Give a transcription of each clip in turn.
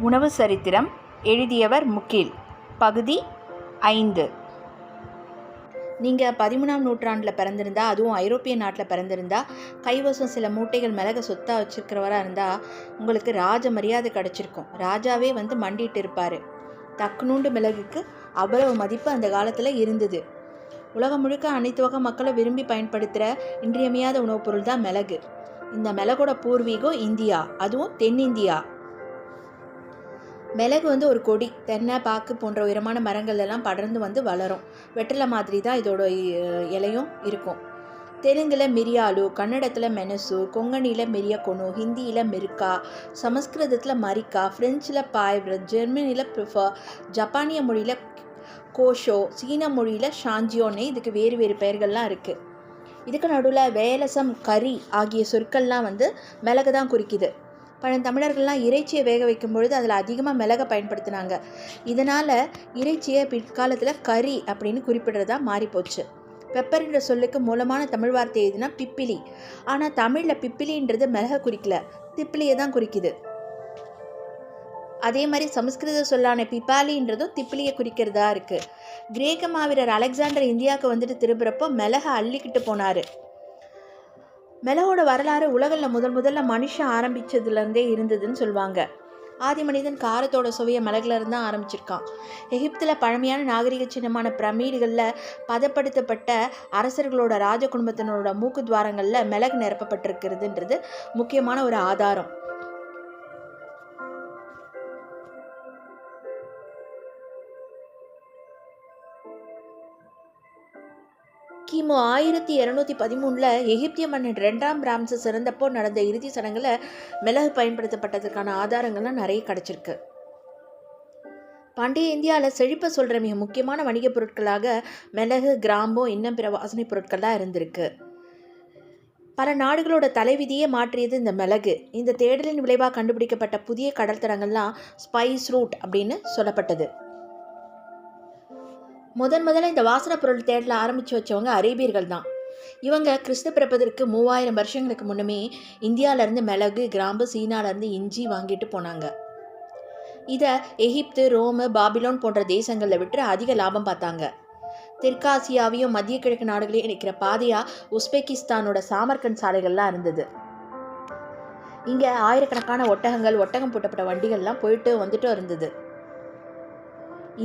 உணவு சரித்திரம் எழுதியவர் முகில். பகுதி ஐந்து. நீங்கள் பதிமூணாம் நூற்றாண்டில் பிறந்திருந்தா அதுவும் ஐரோப்பிய நாட்டில் பிறந்திருந்தா கைவசம் சில மூட்டைகள் மிளக சொத்தாக வச்சுருக்கிறவராக இருந்தால் உங்களுக்கு ராஜ மரியாதை கிடச்சிருக்கும். ராஜாவே வந்து மண்டிட்டு இருப்பார். தக்குநூண்டு மிளகுக்கு அவ்வளவு மதிப்பு அந்த காலத்தில் இருந்தது. உலகம் முழுக்க அனைத்து வகை மக்களை விரும்பி பயன்படுத்துகிற இன்றியமையாத உணவுப் பொருள் தான் மிளகு. இந்த மிளகோட பூர்வீகம் இந்தியா அதுவும் தென்னிந்தியா. மிளகு வந்து ஒரு கொடி தென்னை பாக்கு போன்ற உயரமான மரங்கள் எல்லாம் படர்ந்து வந்து வளரும். வெற்றிலை மாதிரி தான் இதோட இலையும் இருக்கும். தெலுங்கில் மிரியாலு கன்னடத்தில் மெனசு கொங்கணியில் மிரியக்கொனு ஹிந்தியில் மிர்கா சமஸ்கிருதத்தில் மரிக்கா ஃப்ரெஞ்சில் பாய்வ்ரத் ஜெர்மனியில் ப்ரிஃபர் ஜப்பானிய மொழியில் கோஷோ சீன மொழியில் ஷாஞ்சியோன்னு இதுக்கு வேறு வேறு பெயர்கள்லாம் இருக்குது இதுக்கு நடுவில் வேலசம் கறி ஆகிய சொற்கள்லாம் வந்து மிளகு தான் குறிக்குது. பழந்தமிழர்கள்லாம் இறைச்சியை வேக வைக்கும் பொழுது அதில் அதிகமாக மிளகை பயன்படுத்தினாங்க. இதனால் இறைச்சியை பிற்காலத்தில் கறி அப்படின்னு குறிப்பிடுறதா மாறிப்போச்சு. பெப்பர் என்ற சொல்லுக்கு மூலமான தமிழ் வார்த்தை எதுனா பிப்பிலி. ஆனால் தமிழில் பிப்பிலின்றது மிளகை குறிக்கல. திப்பிலியை தான் குறிக்குது. அதே மாதிரி சமஸ்கிருத சொல்லான பிப்பாலின்றதும் திப்பிலியை குறிக்கிறதா இருக்குது கிரேக்க மாவீரர் அலெக்சாண்டர் இந்தியாவுக்கு வந்துட்டு திரும்புகிறப்போ மிளகை அள்ளிக்கிட்டு போனார். மெலகோட வரலாறு உலகில் முதல் முதல்ல மனுஷன் ஆரம்பித்ததுலேருந்தே இருந்ததுன்னு சொல்லுவாங்க ஆதி மனிதன் காரத்தோட சுவையை மிளகுலேருந்து தான் ஆரம்பிச்சிருக்கான். எகிப்தில் பழமையான நாகரிக சின்னமான பிரமீடுகளில் பதப்படுத்தப்பட்ட அரசர்களோட ராஜ குடும்பத்தினரோட மூக்கு துவாரங்களில் மிளகு நிரப்பப்பட்டிருக்கிறதுன்றது முக்கியமான ஒரு ஆதாரம். கிமு ஆயிரத்தி இரநூத்தி பதிமூணில் எகிப்திய மன்னன் ரெண்டாம் ராம்சஸ் இறந்தப்போ நடந்த இறுதி சடங்குல மிளகு பயன்படுத்தப்பட்டதற்கான ஆதாரங்கள்லாம் நிறைய கிடச்சிருக்கு. பண்டைய இந்தியாவில் செழிப்பை சொல்கிற மிக முக்கியமான வணிகப் பொருட்களாக மிளகு கிராம்பு இன்னும் பிற வாசனைப் பொருட்கள்லாம் இருந்திருக்கு. பல நாடுகளோட தலைவிதியே மாற்றியது இந்த மிளகு. இந்த தேடலின் விளைவாக கண்டுபிடிக்கப்பட்ட புதிய கடல் தடங்கள்லாம் ஸ்பைஸ் ரூட் அப்படின்னு சொல்லப்பட்டது. முதன் முதல்ல இந்த வாசனை பொருள் தேடல ஆரம்பித்து வச்சவங்க அரேபியர்கள் தான் இவங்க கிறிஸ்து பிறப்பதற்கு மூவாயிரம் வருஷங்களுக்கு முன்னமே இந்தியாவிலேருந்து மிளகு கிராம்பு சீனாலேருந்து இஞ்சி வாங்கிட்டு போனாங்க. இதை எகிப்து ரோமு பாபிலோன் போன்ற தேசங்களில் விட்டு அதிக லாபம் பார்த்தாங்க. தெற்காசியாவையும் மத்திய கிழக்கு நாடுகளையும் இணைக்கிற பாதையாக உஸ்பெகிஸ்தானோட சாமர்கன் சாலைகள்லாம் இருந்தது. இங்கே ஆயிரக்கணக்கான ஒட்டகங்கள் ஒட்டகம் பூட்டப்பட்ட வண்டிகள்லாம் போயிட்டு வந்துட்டு இருந்தது.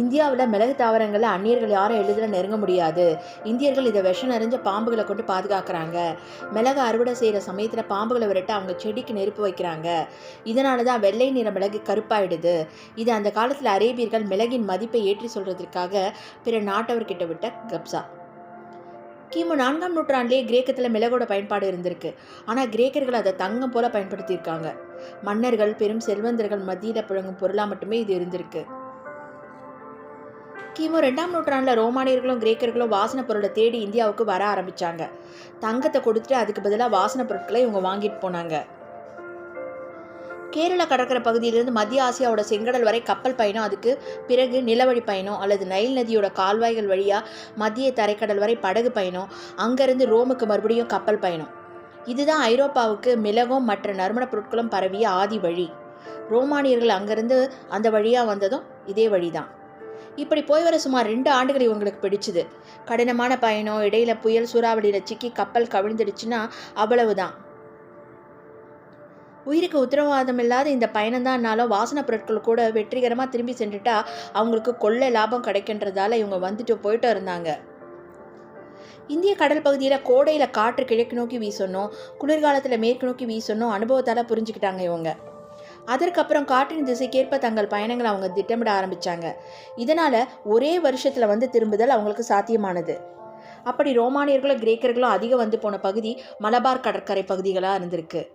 இந்தியாவில் மிளகு தாவரங்களை அந்நியர்கள் யாரும் எளிதில் நெருங்க முடியாது. இந்தியர்கள் இதை விஷம் நிறைஞ்ச பாம்புகளை கொண்டு பாதுகாக்கிறாங்க. மிளகு அறுவடை செய்கிற சமயத்தில் பாம்புகளை விரட்ட அவங்க செடிக்கு நெருப்பு வைக்கிறாங்க. இதனால தான் வெள்ளை நிற மிளகு கருப்பாயிடுது. இது அந்த காலத்தில் அரேபியர்கள் மிளகின் மதிப்பை ஏற்றி சொல்கிறதுக்காக பிற நாட்டவர்கிட்ட விட்ட கப்சா. கிமு நான்காம் நூற்றாண்டிலே கிரேக்கத்தில் மிளகோட பயன்பாடு இருந்திருக்கு. ஆனால் கிரேக்கர்கள் அதை தங்கம் போல பயன்படுத்தியிருக்காங்க. மன்னர்கள் பெரும் செல்வந்தர்கள் மத்தியில் புழங்கும் பொருளாக மட்டுமே இது இருந்திருக்கு. கிமு ரெண்டாம் நூற்றாண்டில் ரோமானியர்களும் கிரேக்கர்களும் வாசனை பொருளை தேடி இந்தியாவுக்கு வர ஆரம்பிச்சாங்க. தங்கத்தை கொடுத்துட்டு அதுக்கு பதிலாக வாசனை பொருட்களை இவங்க வாங்கிட்டு போனாங்க. கேரள கடற்கரை பகுதியிலிருந்து மத்திய ஆசியாவோட செங்கடல் வரை கப்பல் பயணம் அதுக்கு பிறகு நிலவழி பயணம் அல்லது நைல் நதியோட கால்வாய்கள் வழியாக மத்திய தரைக்கடல் வரை படகு பயணம் அங்கேருந்து ரோமுக்கு மறுபடியும் கப்பல் பயணம். இதுதான் ஐரோப்பாவுக்கு மிளகும் மற்ற நறுமணப் பொருட்களும் பரவிய ஆதி வழி. ரோமானியர்கள் அங்கேருந்து அந்த வழியாக வந்ததும் இதே வழிதான். இப்படி போய் வர சுமார் ரெண்டு ஆண்டுகள் இவங்களுக்கு பிடிச்சுது. கடினமான பயணம் இடையில புயல் சூறாவளியில் சிக்கி கப்பல் கவிழ்ந்துடுச்சுன்னா அவ்வளவுதான். உயிருக்கு உத்தரவாதம் இல்லாத இந்த பயணம்தான்னாலும் வாசனை பொருட்கள் கூட வெற்றிகரமாக திரும்பி சென்றுட்டா அவங்களுக்கு கொள்ளை லாபம் கிடைக்கின்றதால இவங்க வந்துட்டு போயிட்டு இருந்தாங்க. இந்திய கடல் பகுதியில் கோடையில் காற்று கிழக்கு நோக்கி வீசணும் குளிர்காலத்தில் மேற்கு நோக்கி வீசணும் அனுபவத்தால் புரிஞ்சுக்கிட்டாங்க இவங்க. அதற்கப்புறம் காற்றின் திசைக்கேற்ப தங்கள் பயணங்களை அவங்க திட்டமிட ஆரம்பித்தாங்க இதனால் ஒரே வருஷத்தில் வந்து திரும்புதல் அவங்களுக்கு சாத்தியமானது. அப்படி ரோமானியர்களும் கிரேக்கர்களும் அதிகம் வந்து போன பகுதி மலபார் கடற்கரை பகுதிகளாக இருந்திருக்கு.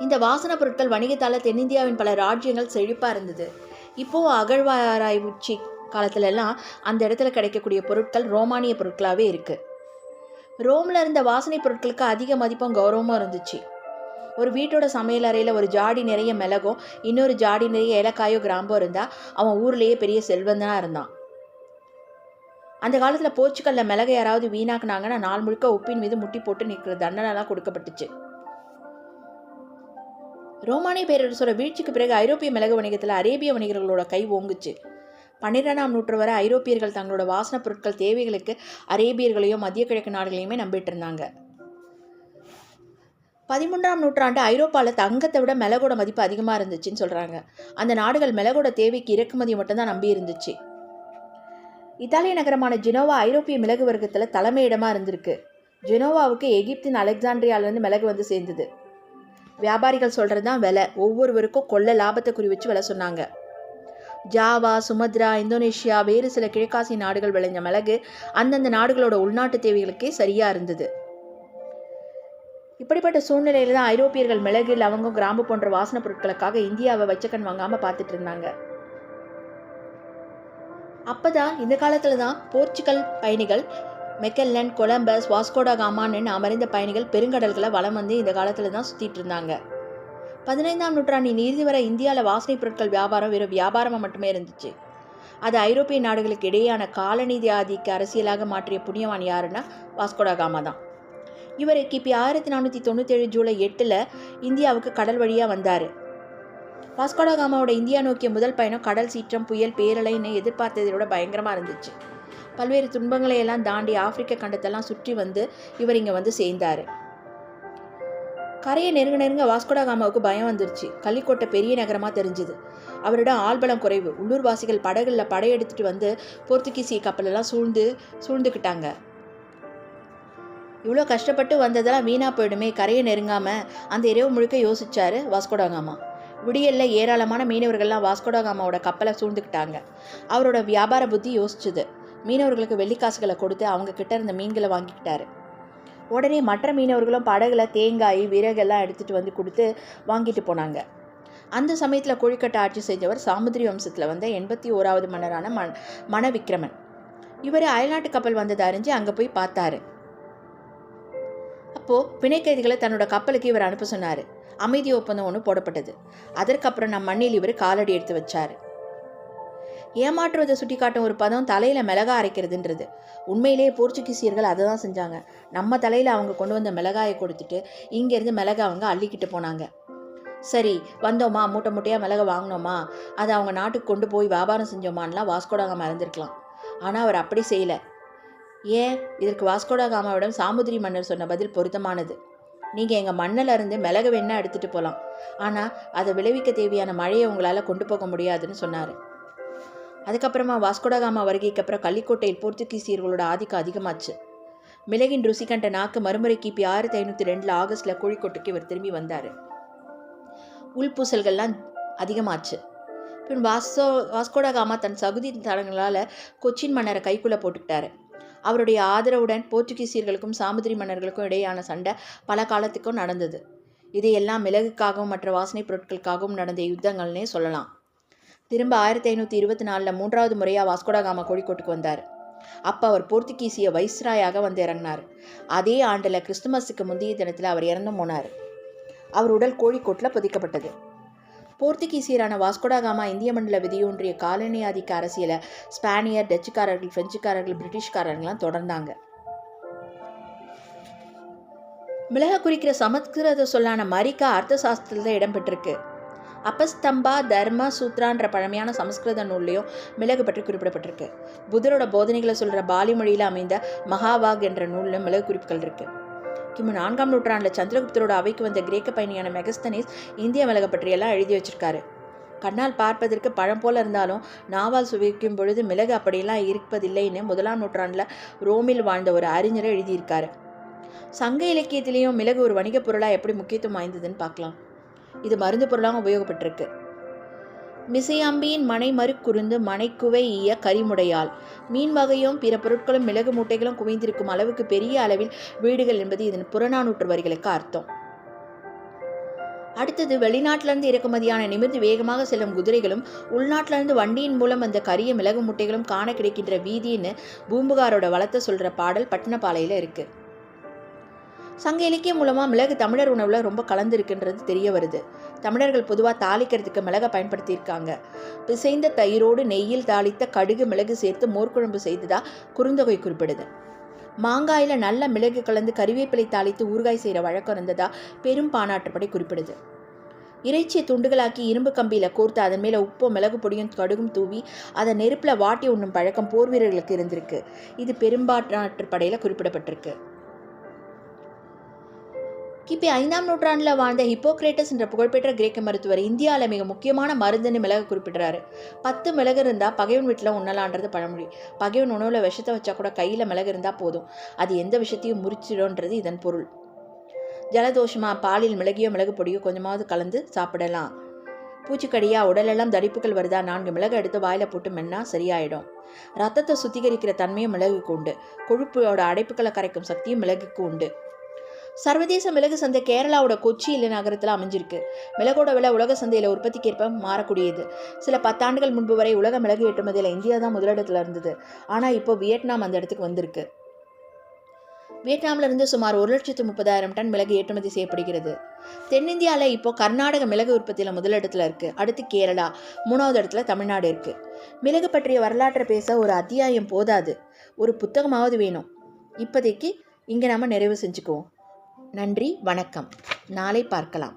இந்த வாசனை பொருட்கள் வணிகத்தால் தென்னிந்தியாவின் பல ராஜ்யங்கள் செழிப்பாக இருந்தது. இப்போது அகழ்வாராய்ச்சி காலத்துலலாம் அந்த இடத்துல கிடைக்கக்கூடிய பொருட்கள் ரோமானிய பொருட்களாகவே இருக்குது ரோமில் இருந்த வாசனை பொருட்களுக்கு அதிக மதிப்பும் கௌரவமும் இருந்துச்சு. ஒரு வீட்டோட சமையல் அறையில் ஒரு ஜாடி நிறைய மிளகும் இன்னொரு ஜாடி நிறைய ஏலக்காயோ கிராம்போ இருந்தால் அவன் ஊர்லேயே பெரிய செல்வந்தனாக இருந்தான். அந்த காலத்தில் போர்ச்சுகல்ல மிளகு யாராவது வீணாக்குனாங்கன்னா நாள் முழுக்க உப்பின் மீது முட்டி போட்டு நிற்கிற தண்டனைலாம் கொடுக்கப்பட்டுச்சு. ரோமானிய பேரரசோட வீழ்ச்சிக்கு பிறகு ஐரோப்பிய மிளகு வணிகத்தில் அரேபிய வணிகர்களோட கை ஓங்குச்சு. பன்னிரெண்டாம் நூற்று வரை ஐரோப்பியர்கள் தங்களோட வாசனப் பொருட்கள் தேவைகளுக்கு அரேபியர்களையும் மத்திய கிழக்கு நாடுகளையுமே நம்பிட்டு இருந்தாங்க. பதிமூன்றாம் நூற்றாண்டு ஐரோப்பாவில் தங்கத்தை விட மிளகோட மதிப்பு அதிகமாக இருந்துச்சுன்னு சொல்கிறாங்க அந்த நாடுகள் மிளகோட தேவைக்கு இறக்குமதி மட்டும்தான் நம்பி இருந்துச்சு. இத்தாலிய நகரமான ஜெனோவா ஐரோப்பிய மிளகு வர்க்கத்தில் தலைமையிடமாக இருந்திருக்கு. ஜெனோவாவுக்கு எகிப்தின் அலெக்சாண்ட்ரியாவிலேருந்து மிளகு வந்து சேர்ந்தது. வியாபாரிகள் சொல்கிறது தான் விலை. ஒவ்வொருவருக்கும் கொள்ள லாபத்தை குறி வச்சு விலை சொன்னாங்க. ஜாவா சுமத்ரா இந்தோனேஷியா வேறு சில கிழக்காசிய நாடுகள் விளைஞ்ச மிளகு அந்தந்த நாடுகளோட உள்நாட்டு தேவைகளுக்கே சரியாக இருந்தது. இப்படிப்பட்ட சூழ்நிலையில் தான் ஐரோப்பியர்கள் மிளகு லவங்கம் கிராம்பு போன்ற வாசனை பொருட்களுக்காக இந்தியாவை வச்சக்கண் வாங்காமல் பார்த்துட்டு இருந்தாங்க. அப்பதான் இந்த காலத்தில் தான் போர்ச்சுகல் பயணிகள் மெக்கல்லன் கொலம்பஸ் வாஸ்கோடா காமான்னு அமர்ந்த பயணிகள் பெருங்கடல்களை வளம் வந்து இந்த காலத்தில் தான் சுற்றிட்டு இருந்தாங்க. பதினைந்தாம் நூற்றாண்டின் இறுதி வரை இந்தியாவில் வாசனை பொருட்கள் வியாபாரம் வெறும் வியாபாரமாக மட்டுமே இருந்துச்சு. அது ஐரோப்பிய நாடுகளுக்கு இடையேயான காலநீதி ஆதிக்க அரசியலாக மாற்றிய புண்ணியவான் யாருன்னா வாஸ்கோடா காமா தான். இவர் கிபி ஆயிரத்தி நானூற்றி தொண்ணூற்றேழு ஜூலை எட்டில் இந்தியாவுக்கு கடல் வழியாக வந்தார். வாஸ்கோடகாமாவோட இந்தியா நோக்கிய முதல் பயணம் கடல் சீற்றம் புயல் பேரலைன்னு எதிர்பார்த்ததை விட பயங்கரமாக இருந்துச்சு. பல்வேறு துன்பங்களை எல்லாம் தாண்டி ஆப்பிரிக்க கண்டத்தெல்லாம் சுற்றி வந்து இவர் இங்கே வந்து சேர்ந்தார். கரையை நெருங்க நெருங்க வாஸ்கோடாகாமாவுக்கு பயம் வந்துருச்சு. கள்ளிக்கோட்டை பெரிய நகரமாக தெரிஞ்சுது. அவரிடம் ஆள்பலம் குறைவு. உள்ளூர்வாசிகள் படகுல படையெடுத்துட்டு வந்து போர்த்துகீசிய கப்பலெல்லாம் சூழ்ந்து சூழ்ந்துக்கிட்டாங்க. இவ்வளோ கஷ்டப்பட்டு வந்ததெல்லாம் வீணாக போயிடுமே கரையை நெருங்காமல் அந்த இரவு முழுக்க யோசிச்சாரு வாஸ்கோடகாமா விடியல்ல ஏராளமான மீனவர்கள்லாம் வாஸ்கோடாகாமாவோட கப்பலை சூழ்ந்துக்கிட்டாங்க. அவரோட வியாபார புத்தி யோசிச்சுது. மீனவர்களுக்கு வெள்ளிக்காசுகளை கொடுத்து அவங்க கிட்ட இருந்த மீன்களை வாங்கிக்கிட்டாரு. உடனே மற்ற மீனவர்களும் படகுல தேங்காய் விறகெல்லாம் எடுத்துகிட்டு வந்து கொடுத்து வாங்கிட்டு போனாங்க. அந்த சமயத்தில் கொழிக்கட்டை ஆட்சி செஞ்சவர் சாமுத்திரி வம்சத்தில் வந்த எண்பத்தி ஓராவது மன்னரான மண் மணவிக்ரமன் இவர் அயல்நாட்டு கப்பல் வந்ததை அறிஞ்சு அங்கே போய் பார்த்தாரு. அப்போது பிணைக்கைதிகளை தன்னோட கப்பலுக்கு இவர் அனுப்ப சொன்னார். அமைதி ஒப்பந்தம் ஒன்று போடப்பட்டது. அதற்கப்புறம் நம் மண்ணில் இவர் காலடி எடுத்து வச்சார். ஏமாற்றுவதை சுட்டி காட்டும் ஒரு பதம் தலையில் மிளகா அரைக்கிறதுன்றது. உண்மையிலேயே போர்ச்சுகீசியர்கள் அதை தான் செஞ்சாங்க. நம்ம தலையில் அவங்க கொண்டு வந்த மிளகாயை கொடுத்துட்டு இங்கேருந்து மிளகா அவங்க அள்ளிக்கிட்டு போனாங்க. சரி வந்தோமா? மூட்டை மூட்டையாக மிளகா வாங்கினோமா? அதை அவங்க நாட்டுக்கு கொண்டு போய் வியாபாரம் செஞ்சோமான்லாம் வாஸ்கோடாங்க மறந்துருக்கலாம். ஆனால் அவர் அப்படி செய்யலை. ஏன்? இதற்கு வாஸ்கோடா காமாவிடம் சாமுதிரி மன்னர் சொன்ன பதில் பொருத்தமானது. நீங்கள் எங்கள் மண்ணில் இருந்து மிளகு வேணா எடுத்துகிட்டு போகலாம் ஆனால் அதை விளைவிக்க தேவையான மழையை உங்களால் கொண்டு போக முடியாதுன்னு சொன்னார். அதுக்கப்புறமா வாஸ்கோடகாமா வருகைக்கு அப்புறம் கள்ளிக்கோட்டையில் போர்த்துகீசியர்களோட ஆதிக்கம் அதிகமாச்சு. மிளகின் ருசி கண்ட நாக்கு மறுமுறை கிபி ஆயிரத்தி ஐநூற்றி ரெண்டில் ஆகஸ்டில் கோழிக்கோட்டுக்கு இவர் திரும்பி வந்தார். உள்பூசல்கள்லாம் அதிகமாச்சு. பின் வாஸ்கோ வாஸ்கோடகாமா தன் சகுதி தடங்களால் கொச்சின் மன்னரை கைக்குள்ளே போட்டுக்கிட்டாரு. அவருடைய ஆதரவுடன் போர்ச்சுகீசியர்களுக்கும் சாமுதிரி மன்னர்களுக்கும் இடையேயான சண்டை பல காலத்துக்கும் நடந்தது. இதையெல்லாம் மிளகுக்காகவும் மற்ற வாசனைப் பொருட்களுக்காகவும் நடந்த யுத்தங்கள்னே சொல்லலாம். திரும்ப ஆயிரத்தி ஐநூற்றி இருபத்தி நாலில் மூன்றாவது முறையாக வாஸ்கோடாகாமா கோழிக்கோட்டுக்கு வந்தார். அப்போ அவர் போர்த்துகீசிய வைஸ்ராயாக வந்து இறங்கினார். அதே ஆண்டில் கிறிஸ்துமஸுக்கு முந்தைய தினத்தில் அவர் இறந்து போனார். அவர் உடல் கோழிக்கோட்டில் புதைக்கப்பட்டது. போர்த்துகீசியரான வாஸ்கோடாகாமா இந்திய மண்டல விதியொன்றிய காலனி ஆதிக்க அரசியலை ஸ்பானியர் டச்சுக்காரர்கள் பிரெஞ்சுக்காரர்கள் பிரிட்டிஷ்காரர்கள்லாம் தொடர்ந்தாங்க. மிளக குறிக்கிற சமஸ்கிருத சொல்லான மரிக்கா அர்த்த சாஸ்திரத்தில் இடம்பெற்றிருக்கு அப்பஸ்தம்பா தர்ம சூத்ரான்ற பழமையான சமஸ்கிருத நூல்லையும் மிளகு பற்றி குறிப்பிடப்பட்டிருக்கு. புதரோட போதனைகளை சொல்கிற பாலி மொழியில் அமைந்த மகாவாக் என்ற நூலில் மிளகு குறிப்புகள் இருக்குது கிமு நான்காம் நூற்றாண்டில் சந்திரகுப்தரோட அவைக்கு வந்த கிரேக்க பயணியான மெகஸ்தனிஸ் இந்திய மலக பற்றியெல்லாம் எழுதி வச்சிருக்காரு. கண்ணால் பார்ப்பதற்கு பழம் போல இருந்தாலும் நாவால் சுவைக்கும் பொழுது மிளகு அப்படியெல்லாம் இருப்பதில்லைன்னு முதலாம் நூற்றாண்டில் ரோமில் வாழ்ந்த ஒரு அறிஞரை எழுதியிருக்காரு. சங்க இலக்கியத்திலையும் மிளகு ஒரு வணிகப் பொருளாக எப்படி முக்கியத்துவம் வாய்ந்ததுன்னு பார்க்கலாம். இது மருந்து பொருளாக உபயோகப்பட்டிருக்கு. மிசையாம்பியின் மனை மறுக்குருந்து மனைக்குவை ஈய கரிமுடையால் மீன் வகையும் பிற பொருட்களும் மிளகு மூட்டைகளும் குவிந்திருக்கும் அளவுக்கு பெரிய அளவில் வீடுகள் என்பது இதன் புறநானூற்று வரிகளுக்கு அர்த்தம். அடுத்தது வெளிநாட்டிலிருந்து இறக்குமதியான நிமிர்ந்து வேகமாக செல்லும் குதிரைகளும் உள்நாட்டிலிருந்து வண்டியின் மூலம் அந்த கரிய மிளகு முட்டைகளும் காண கிடைக்கின்ற வீதின்னு பூம்புகாரோட வளத்தை சொல்கிற பாடல் பட்டினப்பாளையில் இருக்குது சங்க இலக்கியம் மூலமாக மிளகு தமிழர் உணவில் ரொம்ப கலந்துருக்குன்றது தெரிய வருது. தமிழர்கள் பொதுவாக தாளிக்கிறதுக்கு மிளகை பயன்படுத்தியிருக்காங்க. பிசைந்த தயிரோடு நெய்யில் தாளித்த கடுகு மிளகு சேர்த்து மோர்க்குழம்பு செய்ததா குறுந்தொகை குறிப்பிடுது. மாங்காயில் நல்ல மிளகு கலந்து கறிவேப்பிலை தாளித்து ஊறுகாய் செய்கிற வழக்கம் இருந்ததா பெரும் பானாட்டுப்படை குறிப்பிடுது. இறைச்சியை துண்டுகளாக்கி இரும்பு கம்பியில் கோர்த்து அதன் மேலே உப்பும் மிளகு பொடியும் கடுகும் தூவி அதை நெருப்பில் வாட்டி உண்ணும் பழக்கம் போர் வீரர்களுக்கு இருந்திருக்கு. இது பெரும்பாற்றாற்று படையில் குறிப்பிடப்பட்டிருக்கு. கிபி ஐந்தாம் நூற்றாண்டில் வாழ்ந்த ஹிப்போக்ரேட்டஸ் என்ற புகழ்பெற்ற கிரேக்க மருத்துவர் இந்தியாவில் மிக முக்கியமான மருந்துன்னு மிளகு குறிப்பிடுறாரு. பத்து மிளகு இருந்தால் பகைவன் வீட்டில் உண்ணலான்றது பழமொழி. பகைவன் உணவில் விஷத்தை வச்சா கூட கையில் மிளகு இருந்தால் போதும். அது எந்த விஷயத்தையும் முறிச்சிடும்ன்றது இதன் பொருள். ஜலதோஷமாக பாலில் மிளகியோ மிளகு பொடியோ கொஞ்சமாவது கலந்து சாப்பிடலாம். பூச்சிக்கடியா உடலெல்லாம் தடிப்புகள் வருதா நான்கு மிளகு எடுத்து வாயில் போட்டு மென்னா சரியாயிடும். ரத்தத்தை சுத்திகரிக்கிற தன்மையும் மிளகுக்கு உண்டு. கொழுப்போட அடைப்புகளை கரைக்கும் சக்தியும் மிளகுக்கு உண்டு. சர்வதேச மிளகு சந்தை கேரளாவோட கொச்சியில் நகரத்தில் அமைஞ்சிருக்கு. மிளகோட விலை உலக சந்தையில் உற்பத்திக்கேற்ப மாறக்கூடியது. சில பத்தாண்டுகள் முன்பு வரை உலக மிளகு ஏற்றுமதியில் இந்தியா தான் முதலிடத்தில் இருந்தது. ஆனால் இப்போ வியட்நாம் அந்த இடத்துக்கு வந்திருக்கு. வியட்நாமில் இருந்து சுமார் ஒரு லட்சத்து முப்பதாயிரம் டன் மிளகு ஏற்றுமதி செய்யப்படுகிறது. தென்னிந்தியாவில் இப்போ கர்நாடக மிளகு உற்பத்தியில் முதலிடத்தில் இருக்குது அடுத்து கேரளா மூணாவது இடத்துல தமிழ்நாடு இருக்குது மிளகு பற்றிய வரலாற்றை பேச ஒரு அத்தியாயம் போதாது. ஒரு புத்தகமாவது வேணும். இப்போதைக்கு இங்கே நம்ம நிறைவு செஞ்சுக்குவோம். நன்றி வணக்கம். நாளை பார்க்கலாம்.